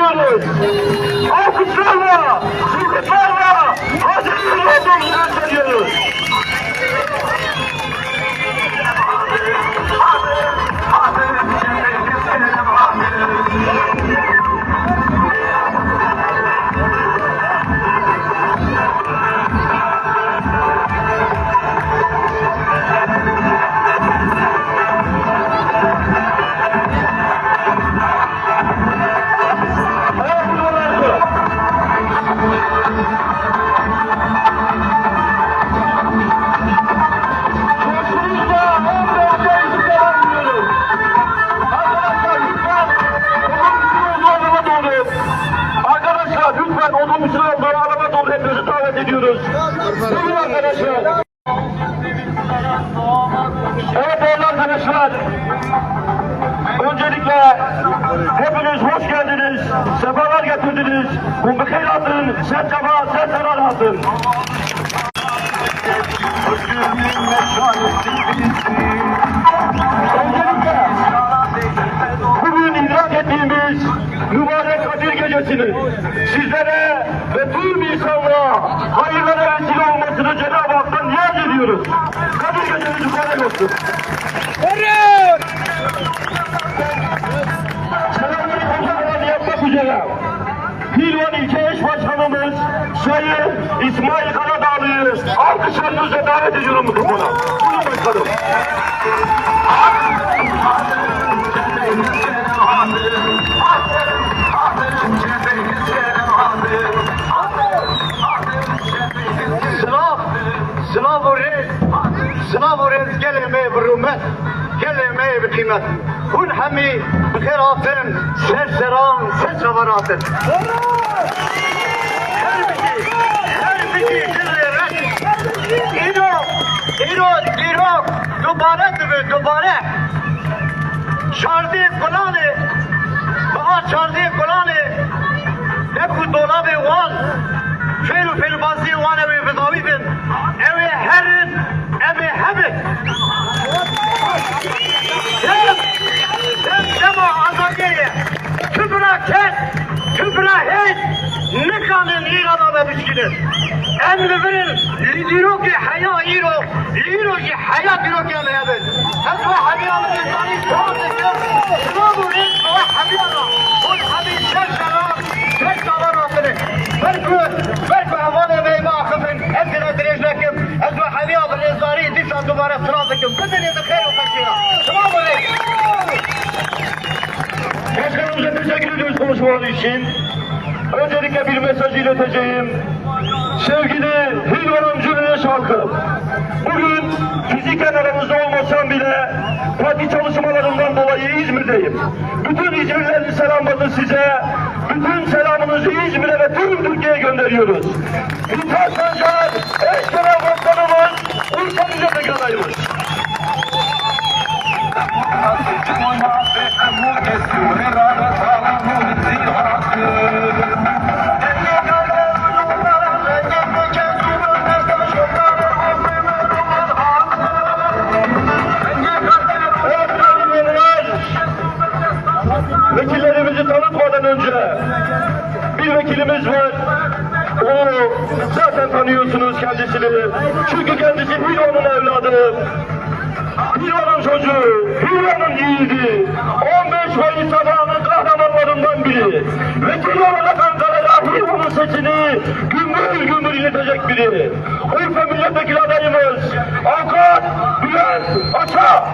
ediyoruz. Alkışlarla, çığlıklarla hazırlık olduğumuzu gösteriyoruz. gözle davet ediyorum bu kupona. Bunu bakalım. Sınav, sınav oraya, sınav bir ümmet, gelmeye bir kıymet. Hulhemi, bıkıratın. Her biri, her biri, dubare gibi dubare. Şardi kulani Bana şardi kulani hep bu dolabı wan Fil fil bazı wan evi bidavi bin. Evi herin evi hebi Hem hem sema azageye kübra ket kübra heyt Nikanın Emri verin Liro ki haya iro Liro ki haya diro ki aleyabin Hem ve habiyanı insani Tuhan tekim Sınavu rizk ve habiyana Kul habib şer şeram Şer şalan asını Berkü Berkü havale ve ima akıfın Ezgine direjlekim Ez ve habiyanı insani Dişan duvara sınazikim Kızın yedi khayr ve fakira Sınavu aleyküm Başkanımıza teşekkür ediyoruz konuşmaları için. Öncelikle bir mesaj ileteceğim. Sevgili Hilvan'ın Cümleş halkı. Bugün fiziken aramızda olmasam bile parti çalışmalarından dolayı İzmir'deyim. Bütün İzmirlilerin selamını size, bütün selamınızı İzmir'e ve tüm Türkiye'ye gönderiyoruz. Mithat Sancar, eş genel başkanımız, Urfa Milletvekili adayımız. Bir vekilimiz var. O zaten tanıyorsunuz kendisini. Çünkü kendisi Hilvan'ın evladı. Hilvan'ın çocuğu, Hilvan'ın yiğidi. 15 Mayıs sabahının kahramanlarından biri. Vekil olarak Ankara'ya Hilvan'ın sesini gümbür gümbür iletecek biri. Urfa milletvekili adayımız Avukat Bülent Aça.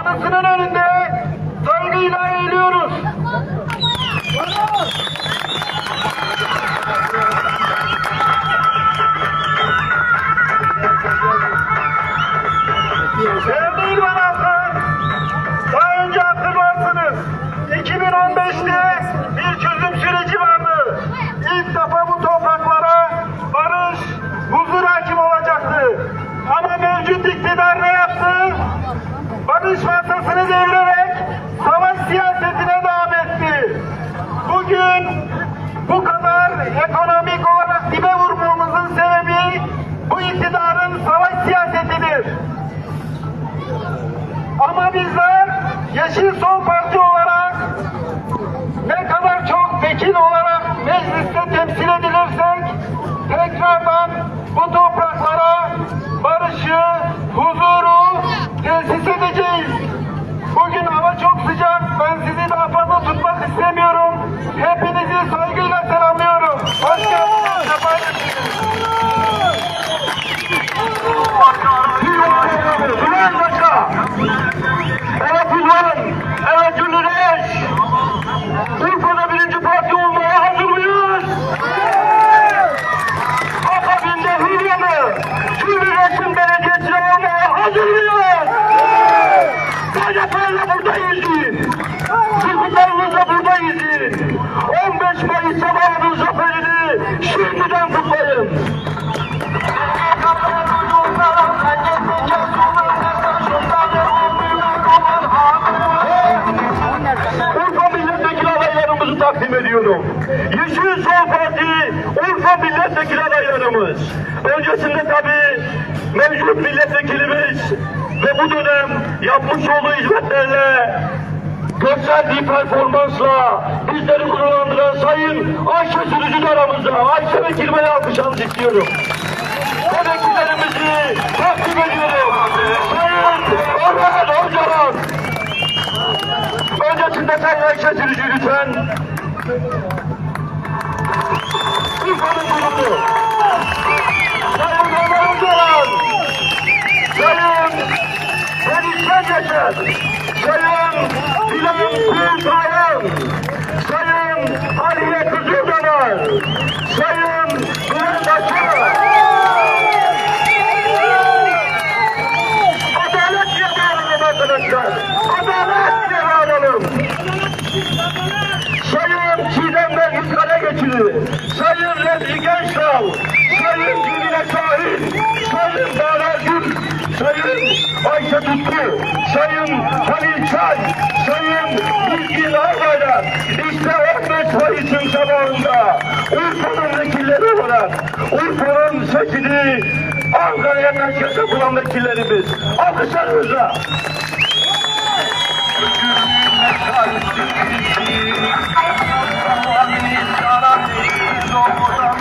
কথা শুনে tekrardan takdim ediyorum. Yeşil Sol Parti Urfa milletvekili adaylarımız. Öncesinde tabii mevcut milletvekilimiz ve bu dönem yapmış olduğu hizmetlerle gösterdiği performansla bizleri gururlandıran Sayın Ayşe Sürücü de aramızda. Ayşe Vekilime alkışlarınızı istiyorum. Ve vekillerimizi takdim ediyorum. Sayın Orhan Hocalar. Öncesinde Sayın Ayşe Sürücü lütfen. Sayın Dilan Kurtayan. Sayın Aliye Kızıldamar. Sayın Güven Tutku, Sayın Halil Çay, Sayın Bilgin Ağbayrak, işte 15 Mayıs'ın sabahında Urfa'nın vekilleri olarak Urfa'nın seçili Ankara'ya merkeze bulan vekillerimiz. Alkışlarınızla. arkadaşlar.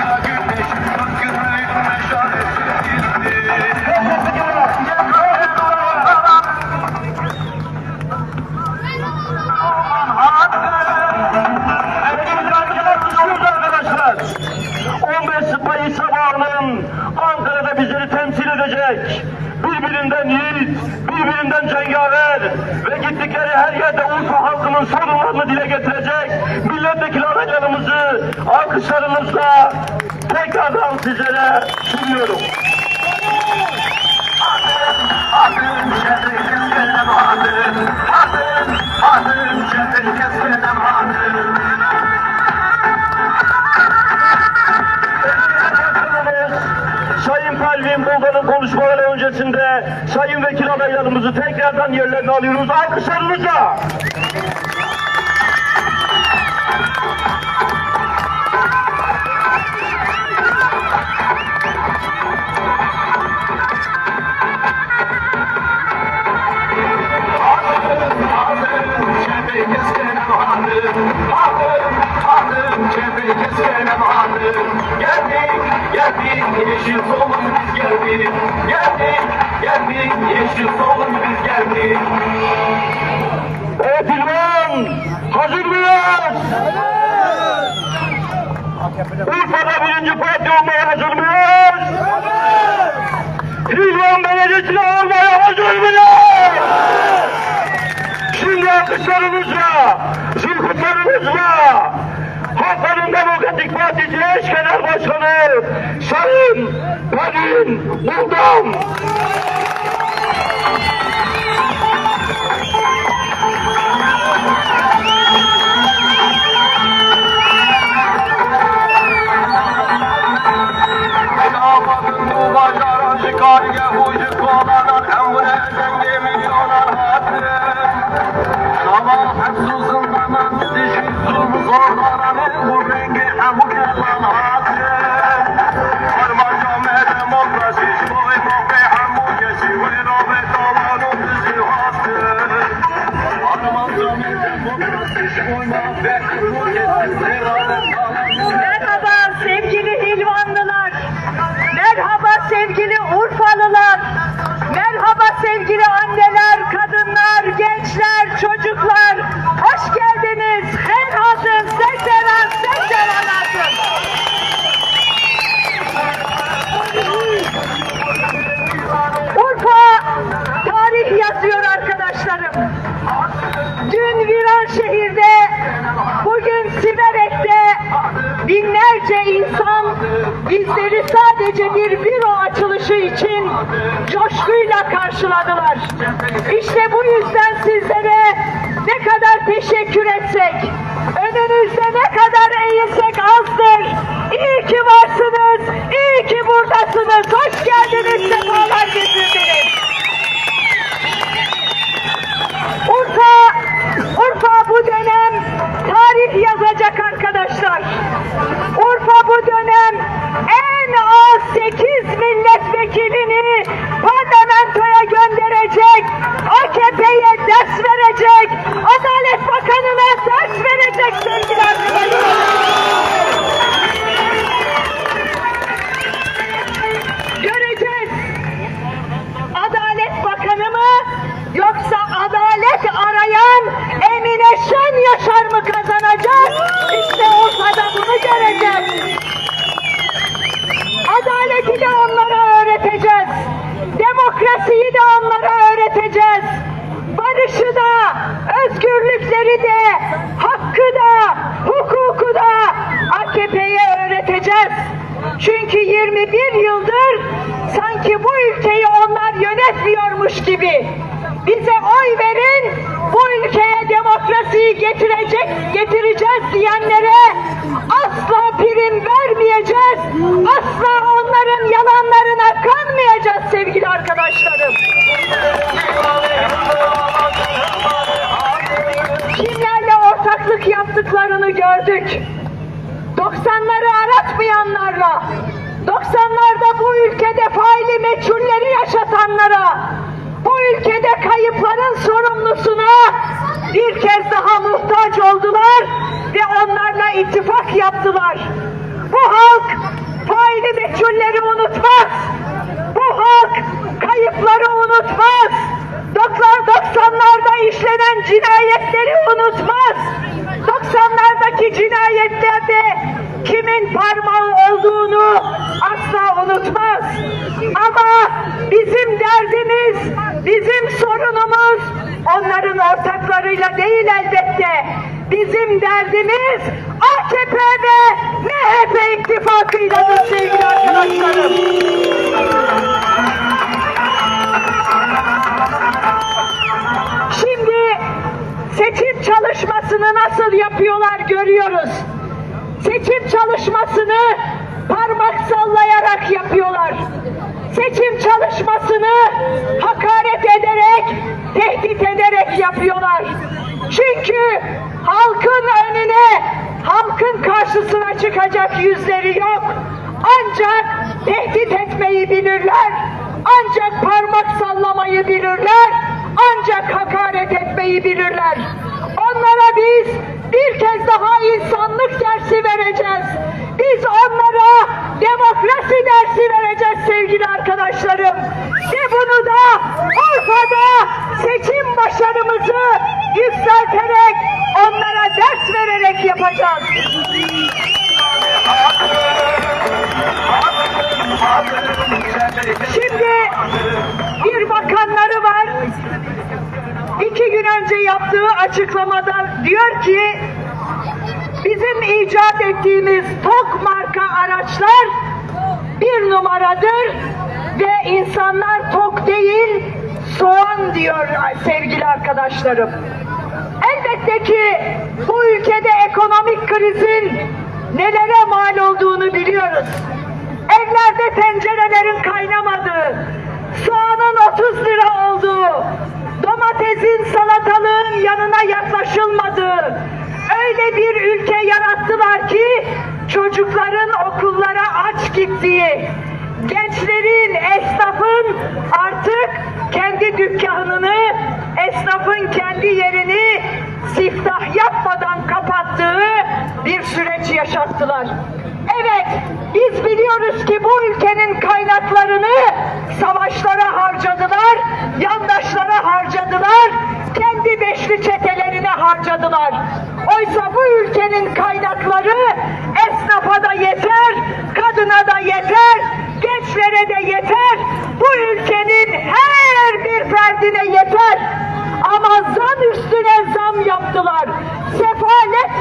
Alkışlarınızla tekrardan sizlere sunuyorum. Adım şehri keskenem adım Adım, adım şehri keskenem adım Sayın Pervin Buldan'ın konuşmaları öncesinde Sayın Vekil adaylarımızı tekrardan yerlerine alıyoruz. Alkışlarınızla. Geldik, yeşil solun biz geldik. Evet İlvan, hazır mıyız? Urfa'da birinci parti olmaya hazır mıyız? İlvan Belediyesi'ne olmaya hazır mıyız? Şimdi alkışlarınızla, zülkütlerimizle, Halkların Demokratik Partisi eş genel başkanı Sayın Pelin Buldan. Sadece bir büro açılışı için coşkuyla karşıladılar. İşte bu yüzden sizlere ne kadar teşekkür etsek, gördük. 90'ları aratmayanlarla, 90'larda bu ülkede faili meçhulleri yaşatanlara, bu ülkede kayıpların sorumlusuna bir kez daha muhtaç oldular ve onlarla ittifak yaptılar. Bu halk faili meçhulleri unutmaz. Bu halk kayıpları unutmaz. 90'larda işlenen cinayetleri unutmaz. 90'lardaki cinayetlerde kimin parmağı olduğunu asla unutmaz. Ama bizim derdimiz, bizim sorunumuz onların ortaklarıyla değil elbette. Bizim derdimiz AKP ve MHP ittifakıyladır sevgili çalışmasını nasıl yapıyorlar görüyoruz. Seçim çalışmasını parmak sallayarak yapıyorlar. Seçim çalışmasını hakaret ederek, tehdit ederek yapıyorlar. Çünkü halkın önüne, halkın karşısına çıkacak yüzleri yok. Ancak tehdit etmeyi bilirler. Ancak parmak sallamayı bilirler. Ancak hakaret etmeyi bilirler. Onlara biz bir kez daha insanlık dersi vereceğiz. Biz onlara demokrasi dersi vereceğiz sevgili arkadaşlarım. Ve bunu da Urfa'da seçim başarımızı yükselterek onlara ders vererek yapacağız. Şimdi bir önce yaptığı açıklamada diyor ki bizim icat ettiğimiz TOK marka araçlar bir numaradır ve insanlar tok değil soğan diyor sevgili arkadaşlarım. Elbette ki bu ülkede ekonomik krizin nelere mal olduğunu biliyoruz. Evlerde tencerelerin kaynamadığı, soğanın 30 lira olduğu, domatesin salatalığın yanına yaklaşılmadığı, öyle bir ülke yarattılar ki çocukların okullara aç gittiği, gençlerin, esnafın artık kendi dükkanını esnafın kendi yerini siftah yapmadan kapattığı bir süreç yaşattılar. Evet, biz biliyoruz ki bu ülkenin kaynaklarını savaşlara harcadılar, yandaşlara harcadılar, kendi beşli çetelerine harcadılar. Oysa bu ülkenin kaynakları esnafa da yeter, kadına da yeter, gençlere de yeter, bu ülkenin her bir ferdine yeter. Ama zam üstüne zam yaptılar.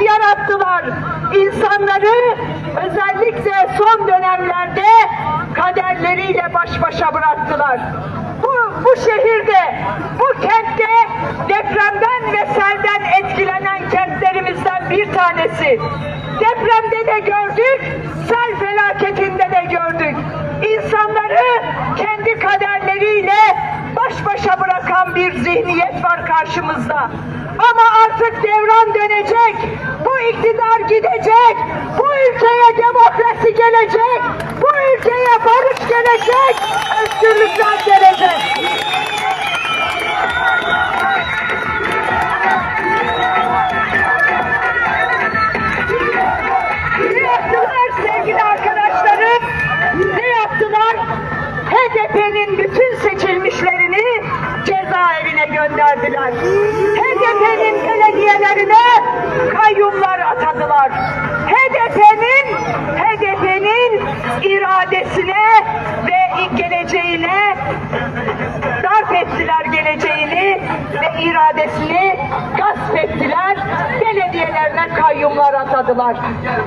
Yarattılar. İnsanları özellikle son dönemlerde kaderleriyle baş başa bıraktılar. Bu, bu şehirde, bu kentte depremden ve selden etkilenen kentlerimizden bir tanesi. Depremde de gördük, sel felaketinde de gördük. İnsanları kendi kaderleriyle baş başa bırakan bir zihniyet var karşımızda. Ama artık devran dönecek, bu iktidar gidecek, bu ülkeye demokrasi gelecek, bu ülkeye barış gelecek, özgürlükler gelecek. Ne yaptılar sevgili arkadaşlarım? Ne yaptılar? HDP'nin bütün seçilmişlerini cezaevine gönderdiler. Belediyelerine kayyumlar atadılar. HDP'nin HDP'nin iradesine ve geleceğine darp ettiler geleceğini ve iradesini gasp ettiler. Belediyelerine kayyumlar atadılar.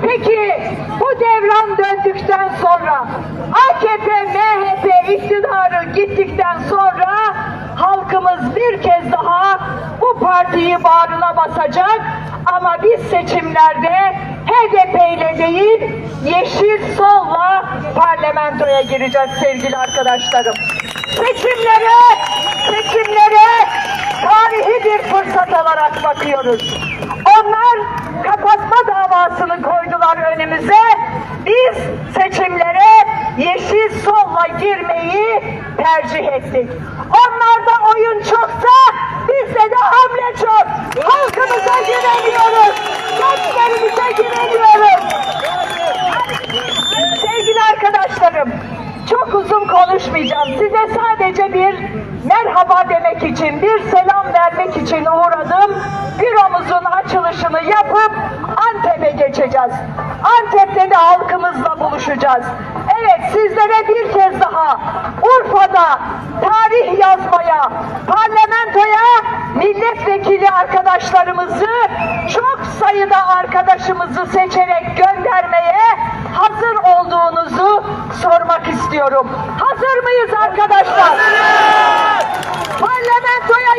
Peki bu devran döndükten sonra AKP, MHP iktidarı gittikten sonra halkımız bir kez daha partiyi bağrına basacak ama biz seçimlerde HDP ile değil Yeşil Sol'la parlamentoya gireceğiz sevgili arkadaşlarım. Seçimlere, seçimlere tarihi bir fırsat olarak bakıyoruz. Onlar kapatma davasını koydular önümüze. Biz seçimlere yeşil solla girmeyi tercih ettik. Onlarda oyun çoksa bizde de hamle çok. Halkımıza güveniyoruz. Gençlerimize güveniyoruz. Sevgili arkadaşlarım, çok uzun konuşmayacağım. Size sadece bir merhaba demek için, bir selam vermek için uğradım. Büromuzun açılışını yapıp Antep'e geçeceğiz. Antep'te de halkımızla buluşacağız. Evet sizlere bir kez daha Urfa'da tarih yazmaya, parlamentoya milletvekili arkadaşlarımızı çok sayıda arkadaşımızı seçerek göndermeye hazır olduğunuzu sormak istiyorum. Hazır mıyız arkadaşlar? Parlamentoya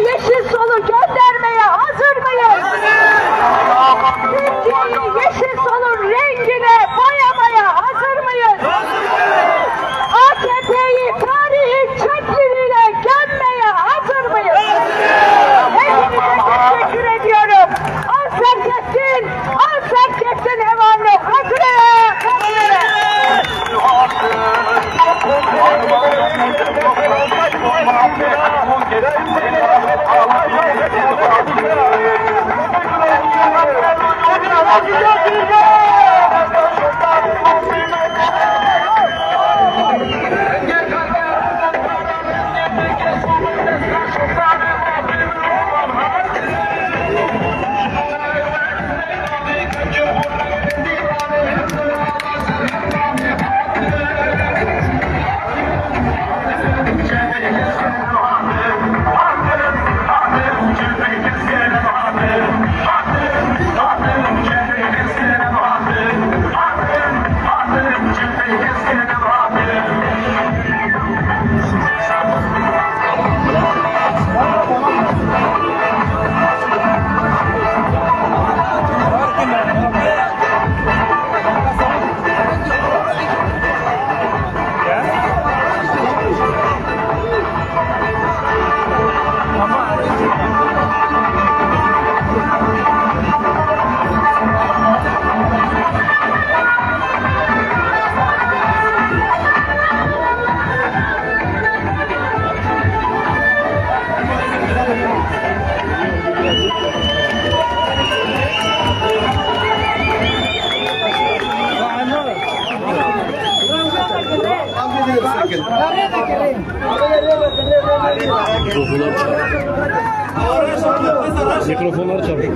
Mikrofonlar çalıyor.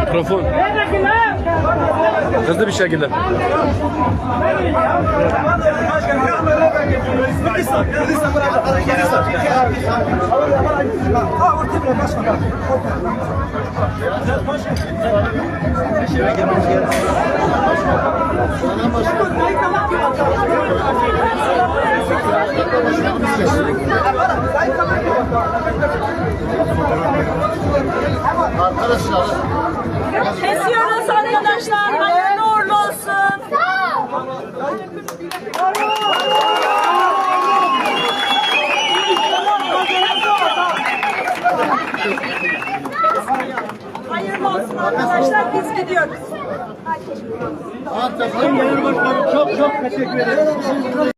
Mikrofon. Hızlı bir şekilde. Kesiyoruz arkadaşlar. Hayırlı uğurlu olsun. Hayırlı olsun arkadaşlar. Biz gidiyoruz.